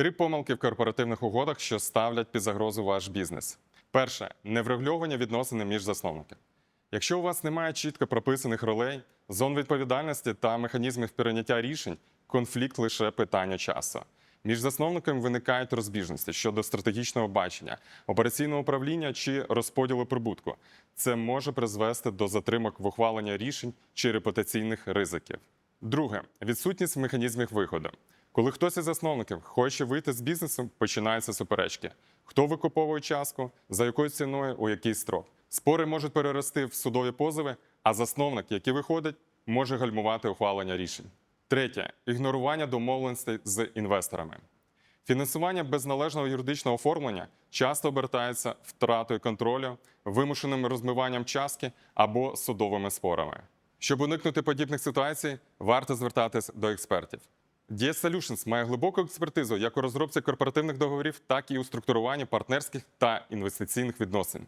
Три помилки в корпоративних угодах, що ставлять під загрозу ваш бізнес. Перше неврегульовані відносини між засновниками. Якщо у вас немає чітко прописаних ролей, зон відповідальності та механізмів прийняття рішень, конфлікт лише питання часу. Між засновниками виникають розбіжності щодо стратегічного бачення, операційного управління чи розподілу прибутку. Це може призвести до затримок в ухваленні рішень чи репутаційних ризиків. Друге відсутність механізмів виходу. Коли хтось із засновників хоче вийти з бізнесу, починаються суперечки. Хто викуповує частку, за якою ціною, у який строк. Спори можуть перерости в судові позови, а засновник, який виходить, може гальмувати ухвалення рішень. Третє ігнорування домовленостей з інвесторами. Фінансування без належного юридичного оформлення часто обертається втратою контролю, вимушеним розмиванням частки або судовими спорами. Щоб уникнути подібних ситуацій, варто звертатись до експертів. DS Solutions має глибоку експертизу як у розробці корпоративних договорів, так і у структуруванні партнерських та інвестиційних відносин.